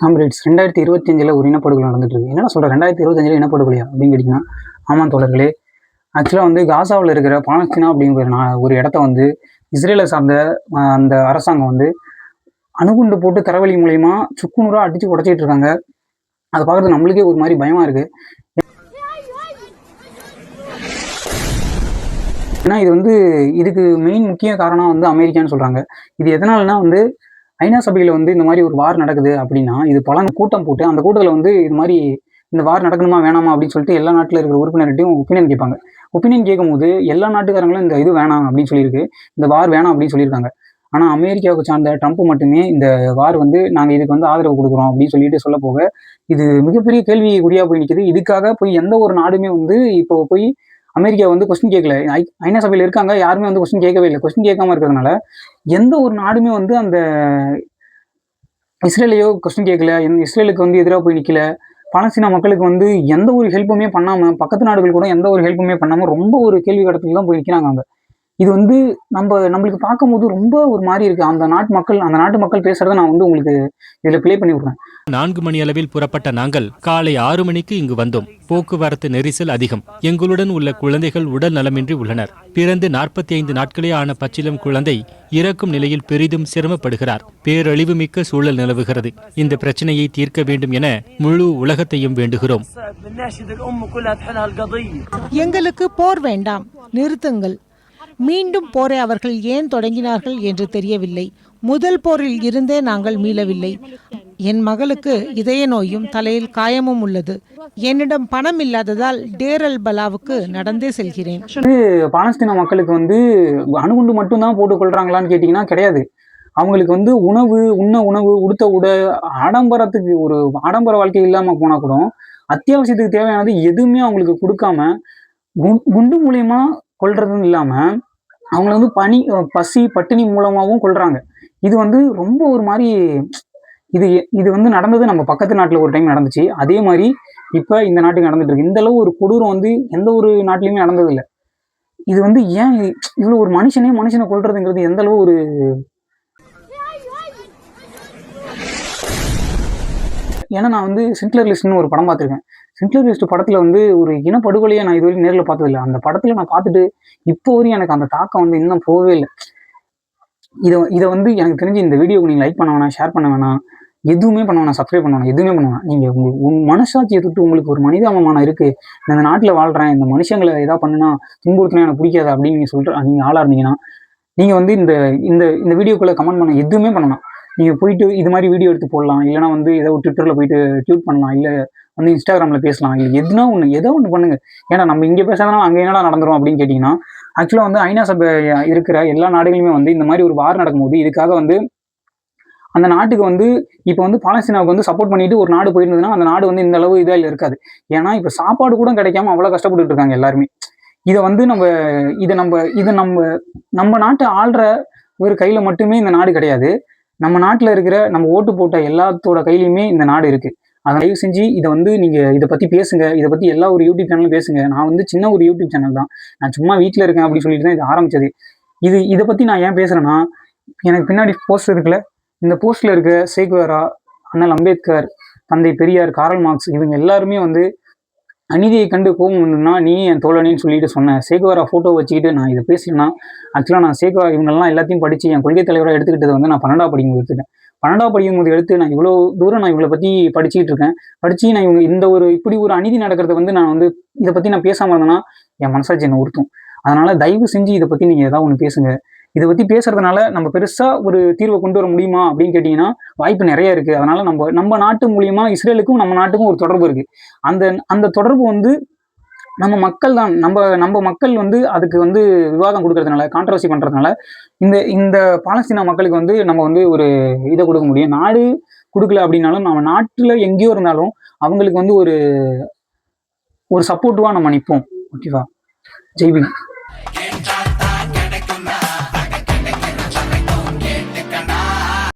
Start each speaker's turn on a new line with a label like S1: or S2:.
S1: Comrades ரெண்டாயிரத்தி இருபத்தஞ்சில் ஒரு இனப்படுகொலை நடந்துட்டு இருக்கு என்னடா சொல்கிறேன் ரெண்டாயிரத்தி இருபத்தஞ்சில் இனப்படுகொலையா? அப்படின்னு கேட்டிங்கன்னா ஆமாம் தோழர்களே. ஆக்சுவலாக வந்து காசாவில் இருக்கிற பாலஸ்தீனா அப்படிங்கிற நான் ஒரு இடத்த வந்து இஸ்ரேலை சார்ந்த அந்த அரசாங்கம் வந்து அணுகுண்டு போட்டு தரவழி மூலயமா சுக்குநூறாக அடித்து உடச்சிட்டு இருக்காங்க. அதை பார்க்குறது நம்மளுக்கே ஒரு மாதிரி பயமாக இருக்குது ஏன்னா இது வந்து இதுக்கு மெயின் முக்கிய காரணம் வந்து அமெரிக்கான்னு சொல்கிறாங்க இது எதனாலனா வந்து ஐநா சபையில் வந்து இந்த மாதிரி ஒரு வார் நடக்குது அப்படின்னா இது பல கூட்டம் போட்டு அந்த கூட்டத்தில் வந்து இது மாதிரி இந்த வார் நடக்கணுமா வேணாமா அப்படின்னு சொல்லிட்டு எல்லா நாட்டில் இருக்கிற உறுப்பினர்கிட்டையும் ஒப்பீனியன் கேட்பாங்க. ஒப்பீனியன் கேட்கும்போது எல்லா நாட்டுக்காரங்களும் இந்த இது வேணாம் அப்படின்னு சொல்லியிருக்கு. இந்த வார் வேணாம் அப்படின்னு சொல்லியிருக்காங்க. ஆனால் அமெரிக்காவுக்கு சார்ந்த ட்ரம்ப் மட்டுமே இந்த வார் வந்து நாங்கள் இதுக்கு வந்து ஆதரவு கொடுக்குறோம் அப்படின்னு சொல்லிட்டு சொல்ல போக இது மிகப்பெரிய கேள்வி குறியா போய் நிற்கிது இதுக்காக போய் எந்த ஒரு நாடுமே வந்து இப்போ போய் அமெரிக்கா வந்து கொஸ்டின் கேட்கல ஐ- ஐநா சபையில் இருக்காங்க யாருமே வந்து கொஸ்டின் கேட்கவே இல்லை. கொஸ்டின் கேட்காம இருக்கிறதுனால எந்த ஒரு நாடுமே வந்து அந்த இஸ்ரேலையோ கொஸ்டின் கேட்கல இஸ்ரேலுக்கு வந்து எதிராக போய் நிற்கல பாலஸ்தீனா மக்களுக்கு வந்து எந்த ஒரு ஹெல்ப்புமே பண்ணாமல் பக்கத்து நாடுகள் கூட எந்த ஒரு ஹெல்ப்புமே பண்ணாமல் ரொம்ப ஒரு கேள்வி கடத்துக்கு தான் போய் நிற்கிறாங்க அங்கே. இது வந்து நம்ம நம்மளுக்கு பார்க்கும்போது ரொம்ப ஒரு மாதிரி இருக்கு. அந்த நாட்டு மக்கள் அந்த நாட்டு மக்கள் பேசுறத நான் வந்து உங்களுக்கு இதுல பிளே பண்ணி விடுறேன்.
S2: நான்கு மணி அளவில் புறப்பட்ட நாங்கள் காலை ஆறு மணிக்கு இங்கு வந்தோம். போக்குவரத்து நெரிசல் அதிகம். எங்களுடன் உள்ள குழந்தைகள் உடல் நலமின்றி உள்ளனர். பிறந்து நாற்பத்தி ஐந்து நாட்களே ஆன பச்சிலம் குழந்தை இறக்கும் நிலையில் பெரிதும் சிரமப்படுகிறார். பேரழிவு மிக்க சூழல் நிலவுகிறது. இந்த பிரச்சனையை தீர்க்க வேண்டும் என முழு உலகத்தையும் வேண்டுகிறோம்.
S3: எங்களுக்கு போர் வேண்டாம். நிறுத்துங்கள். மீண்டும் போரை அவர்கள் ஏன் தொடங்கினார்கள் என்று தெரியவில்லை. முதல் போரில் இருந்தே நாங்கள் மீளவில்லை. என் மகளுக்கு இதய நோயும் தலையில் காயமும் உள்ளது. என்னிடம் பணம் இல்லாததால் டேரல் பலாவுக்கு நடந்தே செல்கிறேன்.
S1: பாலஸ்தீன மக்களுக்கு வந்து அணுகுண்டு மட்டும்தான் போட்டுக்கொள்றாங்களான்னு கேட்டிங்கன்னா கிடையாது. அவங்களுக்கு வந்து உணவு உண்ண உணவு உடுத்த உட ஆடம்பரத்துக்கு ஒரு ஆடம்பர வாழ்க்கை இல்லாம போனா கூட அத்தியாவசியத்துக்கு தேவையானது எதுவுமே அவங்களுக்கு கொடுக்காம குண்டு மூலியமா கொள்றதுன்னு இல்லாம அவங்கள வந்து பனி பசி பட்டினி மூலமாகவும் கொள்றாங்க இது வந்து ரொம்ப ஒரு மாதிரி இது இது வந்து நடந்தது நம்ம பக்கத்து நாட்டில் ஒரு டைம் நடந்துச்சு. அதே மாதிரி இப்போ இந்த நாட்டுக்கு நடந்துட்டு இருக்கு. இந்த அளவு ஒரு கொடூரம் வந்து எந்த ஒரு நாட்டிலையுமே நடந்ததில்லை. இது வந்து ஏன் இவ்வளோ ஒரு மனுஷனே மனுஷனை கொள்றதுங்கிறது எந்த அளவு ஒரு ஏன்னா நான் வந்து சிண்ட்லர் லிஸ்ட்னு ஒரு படம் பார்த்துருக்கேன். சின்க்ளர் லிஸ்ட் படத்தில் வந்து ஒரு இனப்படுகொலையை நான் இது வரைக்கும் நேரில் பார்த்ததில்ல. அந்த படத்தில் நான் பார்த்துட்டு இப்போ வரையும் எனக்கு அந்த தாக்கம் வந்து இன்னும் போகவே இல்லை. இதை இதை வந்து எனக்கு தெரிஞ்சு இந்த வீடியோக்கு நீங்கள் லைக் பண்ண வேணாம் ஷேர் பண்ண வேணாம் எதுவுமே பண்ண வேணாம் சப்ஸ்கிரைப் பண்ண வேணாம் எதுவுமே பண்ண வேணாம். நீங்கள் உங்கள் உங்கள் மனசாட்சியை தொட்டு உங்களுக்கு ஒரு மனிதாபமானம் இருக்குது நான் இந்த நாட்டில் வாழ்கிறேன் இந்த மனுஷங்களை ஏதாவது பண்ணுனா துன்புறுத்தினா எனக்கு பிடிக்காது அப்படின்னு நீங்கள் சொல்கிற நீங்கள் ஆளாக இருந்தீங்கன்னா நீங்கள் வந்து இந்த இந்த இந்த வீடியோக்குள்ளே கமெண்ட் பண்ண எதுவுமே பண்ணலாம் நீங்கள் போயிட்டு இது மாதிரி வீடியோ எடுத்து போடலாம். இல்லைனா வந்து ஏதோ ட்விட்டரில் போயிட்டு ட்யூட் பண்ணலாம். இல்லை வந்து இன்ஸ்டாகிராமில் பேசலாம். இல்லை எதுனா ஒன்று ஏதோ ஒன்று பண்ணுங்க. ஏன்னா நம்ம இங்கே பேசாதனா அங்கே என்னடா நடந்துரும் அப்படின்னு கேட்டிங்கன்னா ஆக்சுவலாக வந்து ஐநா சபை இருக்கிற எல்லா நாடுகளுமே வந்து இந்த மாதிரி ஒரு வார் நடக்கும்போது இதுக்காக வந்து அந்த நாட்டுக்கு வந்து இப்போ வந்து பாலஸ்தீனாவுக்கு வந்து சப்போர்ட் பண்ணிட்டு ஒரு நாடு போயிருந்ததுன்னா அந்த நாடு வந்து இந்த அளவு இதாக இருக்காது. ஏன்னா இப்போ சாப்பாடு கூட கிடைக்காம அவ்வளோ கஷ்டப்பட்டுட்டு இருக்காங்க எல்லாருமே. இதை வந்து நம்ம இதை நம்ம இதை நம்ம நம்ம நாட்டை ஆள்ற ஒரு கையில் மட்டுமே இந்த நாடு கிடையாது. நம்ம நாட்டில் இருக்கிற நம்ம ஓட்டு போட்ட எல்லாத்தோட கையிலையுமே இந்த நாடு இருக்குது அதை தயவு செஞ்சு இதை வந்து நீங்கள் இதை பற்றி பேசுங்க. இதை பற்றி எல்லா ஒரு யூடியூப் சேனலும் பேசுங்க. நான் வந்து சின்ன ஒரு யூடியூப் சேனல் தான். நான் சும்மா வீட்டில் இருக்கேன் அப்படின்னு சொல்லிட்டு தான் இது ஆரம்பிச்சது. இது இதை பற்றி நான் ஏன் பேசுகிறேன்னா எனக்கு பின்னாடி போஸ்ட் இருக்குல்ல? இந்த போஸ்ட்டில் இருக்க சேகுவேரா அண்ணல் அம்பேத்கர் தந்தை பெரியார் காரல் மார்க்ஸ் இவங்க எல்லாருமே வந்து அநீதியை கண்டு கோபம் வந்ததுன்னா நீ என் தோழனின்னு சொல்லிட்டு சொன்னேன் சேகுவாரா ஃபோட்டோ வச்சுக்கிட்டு நான் இதை பேசினேன்னா ஆக்சுவலாக நான் சேகுவா இவங்கெல்லாம் எல்லாத்தையும் படித்து என் கொள்கை தலைவராக எடுத்துக்கிட்டது வந்து நான் பன்னெண்டாம் படிக்கும் எடுத்துட்டேன் பன்னெண்டாவது படிக்கும்போது எடுத்து நான் இவ்வளோ தூரம் நான் இவங்களை பற்றி படிச்சுக்கிட்டு இருக்கேன். படித்து நான் இவங்க இந்த ஒரு இப்படி ஒரு அநீதி நடக்கிறத வந்து நான் வந்து இதை பற்றி நான் பேசாமல் இருந்தேன்னா என் மனசாட்சி என்னை உறுத்தும். அதனால் தயவு செஞ்சு இதை பற்றி நீங்கள் ஏதாவது ஒன்று பேசுங்க. இதை பற்றி பேசுறதுனால நம்ம பெருசாக ஒரு தீர்வை கொண்டு வர முடியுமா அப்படின்னு கேட்டிங்கன்னா வாய்ப்பு நிறைய இருக்குது அதனால் நம்ம நம்ம நாட்டு மூலியமாக இஸ்ரேலுக்கும் நம்ம நாட்டுக்கும் ஒரு தொடர்பு இருக்குது அந்த அந்த தொடர்பு வந்து நம்ம மக்கள் தான். நம்ம நம்ம மக்கள் வந்து அதுக்கு வந்து விவாதம் கொடுக்கறதுனால கான்ட்ரவர்சி பண்றதுனால இந்த இந்த பாலஸ்தீன மக்களுக்கு வந்து நம்ம வந்து ஒரு இதை கொடுக்க முடியும். நாடு கொடுக்கல அப்படின்னாலும் நம்ம நாட்டுல எங்கேயோ இருந்தாலும் அவங்களுக்கு வந்து ஒரு ஒரு சப்போர்ட்டிவா நம்ம நிற்போம் ஓகேவா ஜெய்பிங்